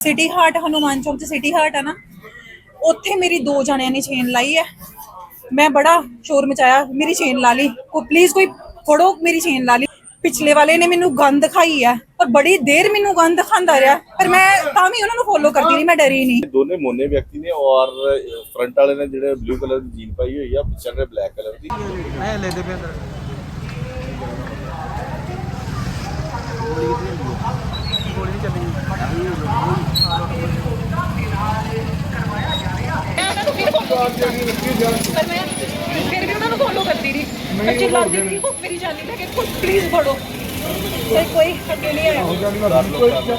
City heart Hanuman ਚੌਕ 'ਚ city heart ਹੈ ਨਾ ਉੱਥੇ ਮੇਰੀ ਦੋ ਜਣਿਆਂ ਨੇ ਚੇਨ ਲਾਈ ਹੈ। ਮੈਂ ਬੜਾ ਸ਼ੋਰ ਮਚਾਇਆ ਮੇਰੀ ਚੇਨ ਲਾ ਲਈ। ਕੋ ਪਲੀਜ਼ ਕੋਈ ਫੜੋ ਮੇਰੀ ਚੇਨ ਲਾ ਲਈ। ਪਿਛਲੇ ਵਾਲੇ ਨੇ ਮੈਨੂੰ ਗੰਦ ਖਾਈ ਹੈ ਪਰ ਬੜੀ ਦੇਰ ਮੈਨੂੰ ਗੰਦ ਦਿਖਾਉਂਦਾ ਰਿਹਾ। ਪਰ ਮੈਂ ਤਾਂ ਵੀ ਉਹਨਾਂ ਨੂੰ ਫੋਲੋ ਕਰਦੀ ਰਹੀ ਮੈਂ ਡਰੀ ਨਹੀਂ। ਦੋਨੇ ਮੋਨੇ ਵਿਅਕਤੀ ਨੇ ਔਰ ਫਰੰਟ ਵਾਲੇ ਨੇ ਜਿਹੜੇ ਬਲੂ ਕਲਰ ਦੀ ਜੀਨ ਪਾਈ ਹੋਈ ਆ ਪਿੱਛੇ ਨੇ ਬਲੈਕ ਕਲਰ ਦੀ। ਮੈਂ ਲੈ ਦੇ ਗੋਲੀ ਨਹੀਂ ਚੱਲੀ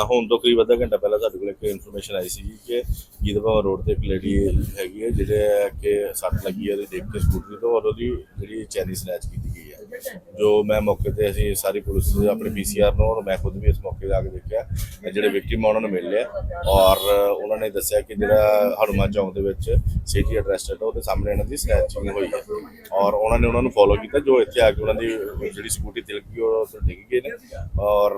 ਹੁਣ ਤੋਂ ਕਰੀਬ ਅੱਧਾ ਘੰਟਾ ਪਹਿਲਾਂ ਸਾਡੇ ਕੋਲ ਆਈ ਸੀ ਕਿ ਗੀਦਵਾ ਰੋਡ ਤੇ ਇੱਕ ਲੇਡੀ ਹੈਗੀ ਹੈ ਜਿਹਦੇ ਕਿ ਸੱਟ ਲੱਗੀ ਹੈ ਉਹਦੇ ਦੇਖ ਕੇ ਸਕੂਟਰੀ ਤੋਂ ਉਹਦੀ ਜਿਹੜੀ ਚੈਨੀ ਸਨੈਚ ਕੀਤੀ। ਜੋ ਮੈਂ ਮੌਕੇ ਤੇ ਅਸੀਂ ਸਾਰੀ ਪੁਲਿਸ ਆਪਣੇ ਪੀਸੀਆਰ ਨੂੰ ਔਰ ਮੈਂ ਖੁਦ ਵੀ ਇਸ ਮੌਕੇ ਤੇ ਆ ਕੇ ਦੇਖਿਆ। ਜਿਹੜੇ ਵਿਕਟਿਮ ਉਹਨਾਂ ਨੂੰ ਮਿਲ ਲਿਆ। ਔਰ ਉਹਨਾਂ ਨੇ ਦੱਸਿਆ ਕਿ ਜਿਹੜਾ ਹਨੂਮਾਨ ਚੌਂਕ ਦੇ ਵਿੱਚ ਸਿਟੀ ਐਡਰੈਸ ਹੈ ਉਹਦੇ ਸਾਹਮਣੇ ਇਹਨਾਂ ਦੀ ਸਨੈਚਿੰਗ ਹੋਈ ਹੈ ਔਰ ਉਹਨਾਂ ਨੇ ਉਹਨਾਂ ਨੂੰ ਫੋਲੋ ਕੀਤਾ ਜੋ ਇੱਥੇ ਆ ਕੇ ਉਹਨਾਂ ਦੀ ਜਿਹੜੀ ਸਕੂਟੀ ਤਿਲਕ ਗਈ ਉਹ ਡਿੱਗ ਗਏ ਨੇ। ਔਰ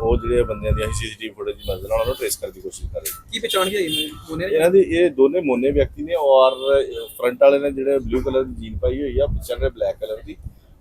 ਉਹ ਜਿਹੜੇ ਬੰਦਿਆਂ ਦੀ ਅਸੀਂ ਸੀਸੀਟੀਵੀ ਫੁਟੇਜ ਦੀ ਮਦਦ ਨਾਲ ਉਹਨਾਂ ਨੂੰ ਟ੍ਰੇਸ ਕਰਨ ਦੀ ਕੋਸ਼ਿਸ਼ ਕਰ ਰਹੇ ਹਾਂ ਕੀ ਪਛਾਣ ਉਹਨੇ ਇਹਨਾਂ ਦੀ ਇਹ ਦੋਨੇ ਮੋਨੇ ਵਿਅਕਤੀ ਨੇ ਔਰ ਫਰੰਟ ਵਾਲੇ ਨੇ ਜਿਹੜੇ ਬਲੂ ਕਲਰ ਦੀ ਜੀਨ ਪਾਈ ਹੋਈ ਆ ਪਿੱਛੇ ਨੇ black colour the.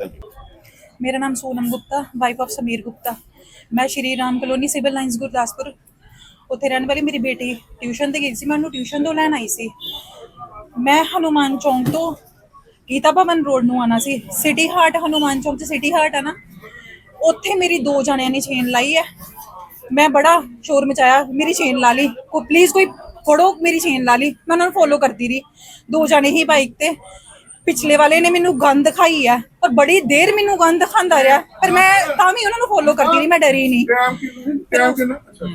Thank you ਮੇਰਾ ਨਾਮ ਸੋਨਮ ਗੁਪਤਾ ਵਾਈਫ ਆਫ ਸਮੀਰ ਗੁਪਤਾ। ਮੈਂ Shri Ram colony civil lines Gurdaspur. ਉੱਥੇ ਰਹਿਣ ਵਾਲੀ ਮੇਰੀ ਬੇਟੀ ਟਿਊਸ਼ਨ ਤੇ ਗਈ ਸੀ, ਮੈਂ ਉਹਨੂੰ ਟਿਊਸ਼ਨ ਤੋਂ ਲੈਣ ਆਈ ਸੀ। ਮੈਂ ਹਨੂਮਾਨ ਚੌਂਕ ਤੋਂ ਗੀਤਾ ਭਵਨ ਰੋਡ ਨੂੰ ਆਣਾ ਸੀ। ਸਿਟੀ ਹਾਰਟ ਹਨੂਮਾਨ ਚੌਂਕ 'ਚ ਸਿਟੀ ਹਾਰਟ ਹੈ ਨਾ। ਉੱਥੇ ਮੇਰੀ ਦੋ ਜਣਿਆਂ ਨੇ ਚੇਨ ਲਾਈ ਹੈ। ਮੈਂ ਬੜਾ ਸ਼ੋਰ ਮਚਾਇਆ, ਮੇਰੀ ਚੇਨ ਲਾ ਲਈ। ਕੋ ਪਲੀਜ਼ ਕੋਈ ਫੜੋ ਮੇਰੀ ਚੇਨ ਲਾ ਲਈ। ਮੈਂ ਉਹਨਾਂ ਨੂੰ ਫੋਲੋ ਕਰਦੀ ਰਹੀ। ਦੋ ਜਣੇ ਹੀ ਬਾਈਕ ਤੇ ਪਿਛਲੇ ਵਾਲੇ ਨੇ ਮੈਨੂੰ ਗੰਦ ਖਾਈ ਹੈ ਪਰ ਬੜੀ ਦੇਰ ਮੈਨੂੰ ਗੰਦ ਖਾਂਦਾ ਰਿਹਾ ਪਰ ਮੈਂ ਤਾਂ ਵੀ ਉਹਨਾਂ ਨੂੰ ਫੋਲੋ ਕਰਦੀ ਰਹੀ ਮੈਂ ਡਰੀ ਨਹੀਂ।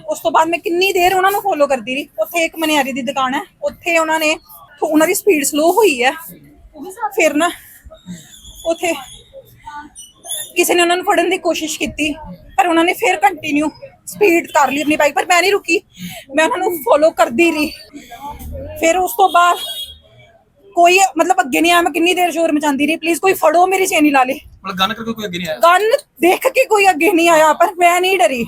ਉਸ ਤੋਂ ਬਾਅਦ ਮੈਂ ਕਿੰਨੀ ਦੇਰ ਉਹਨਾਂ ਨੂੰ ਫੋਲੋ ਕਰਦੀ ਰਹੀ ਉੱਥੇ ਇੱਕ ਮਨਿਆਰੀ ਦੀ ਦੁਕਾਨ ਹੈ ਉੱਥੇ ਉਹਨਾਂ ਨੇ ਉਹਨਾਂ ਦੀ ਸਪੀਡ ਸਲੋ ਹੋਈ ਹੈ ਫਿਰ ਨਾ ਉੱਥੇ ਕਿਸੇ ਨੇ ਉਹਨਾਂ ਨੂੰ ਫੜਨ ਦੀ ਕੋਸ਼ਿਸ਼ ਕੀਤੀ ਪਰ ਉਹਨਾਂ ਨੇ ਫਿਰ ਕੰਟੀਨਿਊ ਸਪੀਡ ਕਰ ਲਈ ਆਪਣੀ ਬਾਈਕ ਪਰ ਮੈਂ ਨਹੀਂ ਰੁਕੀ ਮੈਂ ਉਹਨਾਂ ਨੂੰ ਫੋਲੋ ਕਰਦੀ ਰਹੀ। ਫਿਰ ਉਸ ਤੋਂ ਬਾਅਦ ਕੋਈ ਮਤਲਬ ਅੱਗੇ ਨਹੀਂ ਆਇਆ ਮੈਂ ਕਿੰਨੀ ਦੇਰ ਸ਼ੋਰ ਮਚਾਉਂਦੀ ਰਹੀ। ਪਲੀਜ਼ ਕੋਈ ਫੜੋ ਮੇਰੀ ਚੇਨੀ ਲਾ ਲੇ। ਮਤਲਬ ਗਨ ਕਰਕੇ ਕੋਈ ਅੱਗੇ ਨਹੀਂ ਆਇਆ? ਗਨ ਦੇਖ ਕੇ ਕੋਈ ਅੱਗੇ ਨਹੀਂ ਆਇਆ ਪਰ ਮੈਂ ਨਹੀਂ ਡਰੀ।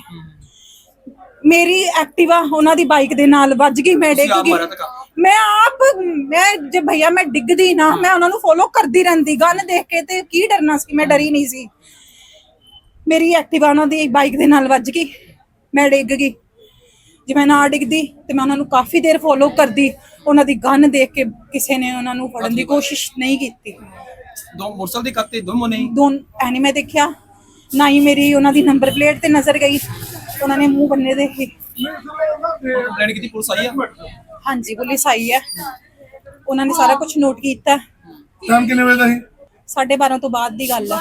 ਮੇਰੀ ਐਕਟਿਵਾ ਉਹਨਾਂ ਦੀ ਬਾਈਕ ਦੇ ਨਾਲ ਵੱਜ ਗਈ ਮੈਂ ਡਿੱਗ ਗਈ? ਮੈਂ ਆਪ ਮੈਂ ਜੇ ਭਈਆ ਮੈਂ ਡਿੱਗਦੀ ਨਾ ਮੈਂ ਉਹਨਾਂ ਨੂੰ ਫੋਲੋ ਕਰਦੀ ਰਹਿੰਦੀ। ਗਨ ਦੇਖ ਕੇ ਤੇ ਕੀ ਡਰਨਾ ਸੀ ਮੈਂ ਡਰੀ ਨਹੀਂ ਸੀ। ਮੇਰੀ ਐਕਟਿਵਾ ਉਹਨਾਂ ਦੀ ਬਾਈਕ ਦੇ ਨਾਲ ਵੱਜ ਗਈ ਮੈਂ ਡਿੱਗ ਗਈ। ਜੇ ਮੈਂ ਨਾ ਡਿੱਗਦੀ ਤੇ ਮੈਂ ਉਹਨਾਂ ਨੂੰ ਕਾਫੀ ਦੇਰ ਫੋਲੋ ਕਰਦੀ ਉਹਨਾਂ ਦੀ ਗਨ ਦੇਖ ਕੇ ਕਿਸੇ ਨੇ ਉਹਨਾਂ ਨੂੰ ਫੜਨ ਦੀ ਕੋਸ਼ਿਸ਼ ਨਹੀਂ ਕੀਤੀ। ਦੋ ਮੋਟਰਸਾਈਕਲ ਦੇ ਕੱਤੇ ਦੋ ਮੋਨੇ ਦੋਨ ਐਨੀ ਮੈਂ ਦੇਖਿਆ ਨਾ ਹੀ ਮੇਰੀ ਉਹਨਾਂ ਦੀ ਨੰਬਰ ਪਲੇਟ ਤੇ ਨਜ਼ਰ ਗਈ ਉਹਨਾਂ ਨੇ ਮੂੰਹ ਬੰਨੇ ਦੇ ਸੀ ਪਲਾਨ ਕੀਤੀ ਪੁਲਿਸ ਆਈ ਆ? ਹਾਂਜੀ ਪੁਲਿਸ ਆਈ ਹੈ ਉਹਨਾਂ ਨੇ ਸਾਰਾ ਕੁਝ ਨੋਟ ਕੀਤਾ। ਟਾਈਮ ਕਿੰਨੇ ਵਜੇ ਦਾ ਸੀ? 12:30 ਤੋਂ ਬਾਅਦ ਦੀ ਗੱਲ ਹੈ